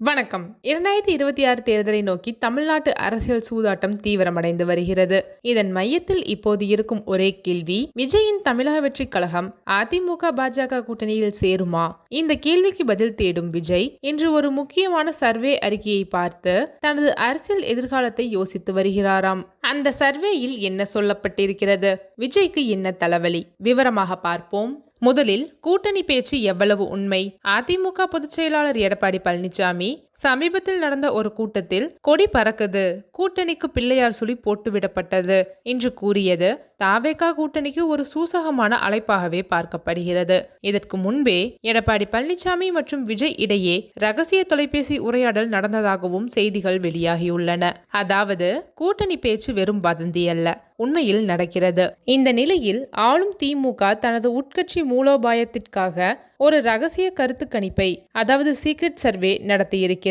வணக்கம். இரண்டாயிரத்தி இருபத்தி ஆறு தேர்தலை நோக்கி தமிழ்நாட்டு அரசியல் சூதாட்டம் தீவிரமடைந்து வருகிறது. இதன் மையத்தில் இப்போது இருக்கும் ஒரே கேள்வி விஜயின் தமிழக வெற்றி கழகம் அதிமுக பாஜக கூட்டணியில் சேருமா? இந்த கேள்விக்கு பதில் தேடும் விஜய் இன்று ஒரு முக்கியமான சர்வே அறிக்கையை பார்த்து தனது அரசியல் எதிர்காலத்தை யோசித்து வருகிறாராம். அந்த சர்வேயில் என்ன சொல்லப்பட்டிருக்கிறது? விஜய்க்கு என்ன தலைவலி? விவரமாக பார்ப்போம். முதலில் கூட்டணி பேச்சு எவ்வளவு உண்மை? அதிமுக பொதுச்செயலாளர் எடப்பாடி பழனிசாமி சமீபத்தில் நடந்த ஒரு கூட்டத்தில் கொடி பறக்குது. கூட்டணிக்கு பிள்ளையார் சுழி போட்டுவிடப்பட்டது என்று கூறியது தாவேகா கூட்டணிக்கு ஒரு சூசகமான அழைப்பாகவே பார்க்கப்படுகிறது. இதற்கு முன்பே எடப்பாடி பழனிசாமி மற்றும் விஜய் இடையே ரகசிய தொலைபேசி உரையாடல் நடந்ததாகவும் செய்திகள் வெளியாகியுள்ளன. அதாவது கூட்டணி பேச்சு வெறும் வதந்தி அல்ல உண்மையில் நடக்கிறது. இந்த நிலையில் ஆளும் திமுக தனது உட்கட்சி மூலோபாயத்திற்காக ஒரு ரகசிய கருத்து கணிப்பை அதாவது சீக்ரெட் சர்வே நடத்தியிருக்கிறது.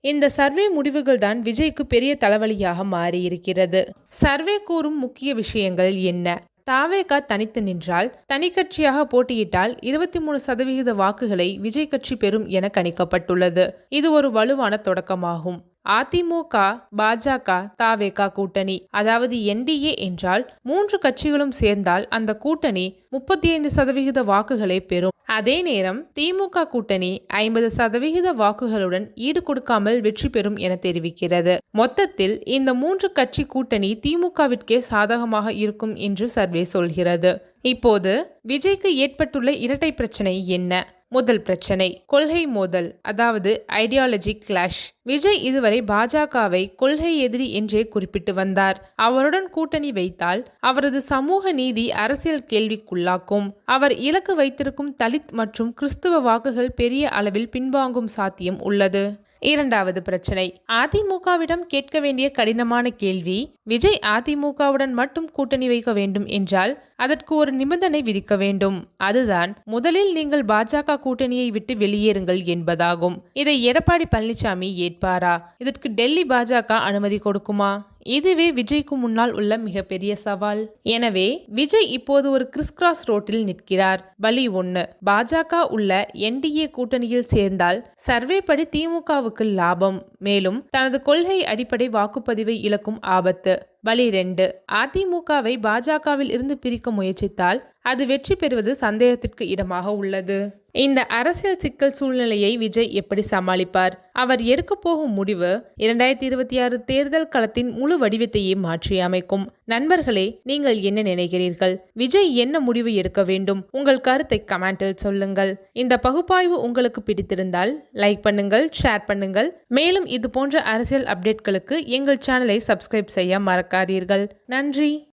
இந்த சர்வே முடிவுகள் தான் விஜய்க்கு பெரிய தலைவலியாக மாறியிருக்கிறது. சர்வே கூறும் முக்கிய விஷயங்கள் என்ன? தாவேகா தனித்து நின்றால் தனி கட்சியாக போட்டியிட்டால் இருபத்தி மூணு சதவிகித வாக்குகளை விஜய் கட்சி பெறும் என கணிக்கப்பட்டுள்ளது. இது ஒரு வலுவான தொடக்கமாகும். அதிமுக பாஜக தாவேகா கூட்டணி. அதாவது என்டிஏ என்றால் மூன்று கட்சிகளும் சேர்ந்தால் அந்த கூட்டணி முப்பத்தி ஐந்து சதவிகித வாக்குகளை பெறும். அதே நேரம் திமுக கூட்டணி ஐம்பது சதவிகித வாக்குகளுடன் ஈடு கொடுக்காமல் வெற்றி பெறும் என தெரிவிக்கிறது. மொத்தத்தில் இந்த மூன்று கட்சி கூட்டணி திமுகவிற்கே சாதகமாக இருக்கும் என்று சர்வே சொல்கிறது. இப்போது விஜய்க்கு ஏற்பட்டுள்ள இரட்டை பிரச்சனை என்ன? முதல் பிரச்சனை கொள்கை மோதல் அதாவது ஐடியாலஜி கிளாஷ் விஜய் இதுவரை பாஜகவை கொள்கை எதிரி என்றே குறிப்பிட்டு வந்தார். அவருடன் கூட்டணி வைத்தால் அவரது சமூக நீதி அரசியல் கேள்விக்குள்ளாக்கும். அவர் இலக்கு வைத்திருக்கும் தலித் மற்றும் கிறிஸ்துவ வாக்குகள் பெரிய அளவில் பின்வாங்கும் சாத்தியம் உள்ளது. இரண்டாவது பிரச்சனை. அதிமுகவிடம் கேட்க வேண்டிய கடினமான கேள்வி விஜய் அதிமுகவுடன் மட்டும் கூட்டணி வைக்க வேண்டும் என்றால் அதற்கு ஒரு நிபந்தனை விதிக்க வேண்டும். அதுதான் முதலில் நீங்கள் பாஜக கூட்டணியை விட்டு வெளியேறுங்கள் என்பதாகும். இதை எடப்பாடி பழனிசாமி ஏற்பாரா? இதற்கு டெல்லி பாஜக அனுமதி கொடுக்குமா? இதுவே விஜய்க்கு முன்னால் உள்ள மிகப்பெரிய சவால். எனவே விஜய் இப்போது ஒரு கிறிஸ்கிராஸ் ரோட்டில் நிற்கிறார். பலி ஒன்று பாஜக உள்ள என்டிஏ கூட்டணியில் சேர்ந்தால் சர்வே படி திமுகவுக்கு லாபம். மேலும் தனது கொள்கை அடிப்படை வாக்குப்பதிவை இழக்கும் ஆபத்து. வழி ரெண்டு. அதிமுகவை பாஜகவில் இருந்து பிரிக்க முயற்சித்தால் அது வெற்றி பெறுவது சந்தேகத்திற்கு இடமாக உள்ளது. இந்த அரசியல் சிக்கல் சூழ்நிலையை விஜய் எப்படி சமாளிப்பார்? அவர் எடுக்க போகும் முடிவு இரண்டாயிரத்தி இருபத்தி ஆறு தேர்தல் களத்தின் முழு வடிவத்தையே மாற்றி அமைக்கும். நண்பர்களே நீங்கள் என்ன நினைக்கிறீர்கள்? விஜய் என்ன முடிவு எடுக்க வேண்டும்? உங்கள் கருத்தை கமெண்டில் சொல்லுங்கள். இந்த பகுப்பாய்வு உங்களுக்கு பிடித்திருந்தால் லைக் பண்ணுங்கள் ஷேர் பண்ணுங்கள். மேலும் இது போன்ற அரசியல் அப்டேட்களுக்கு எங்கள் சேனலை சப்ஸ்கிரைப் செய்ய மறக்க மறக்காதீர்கள். நன்றி.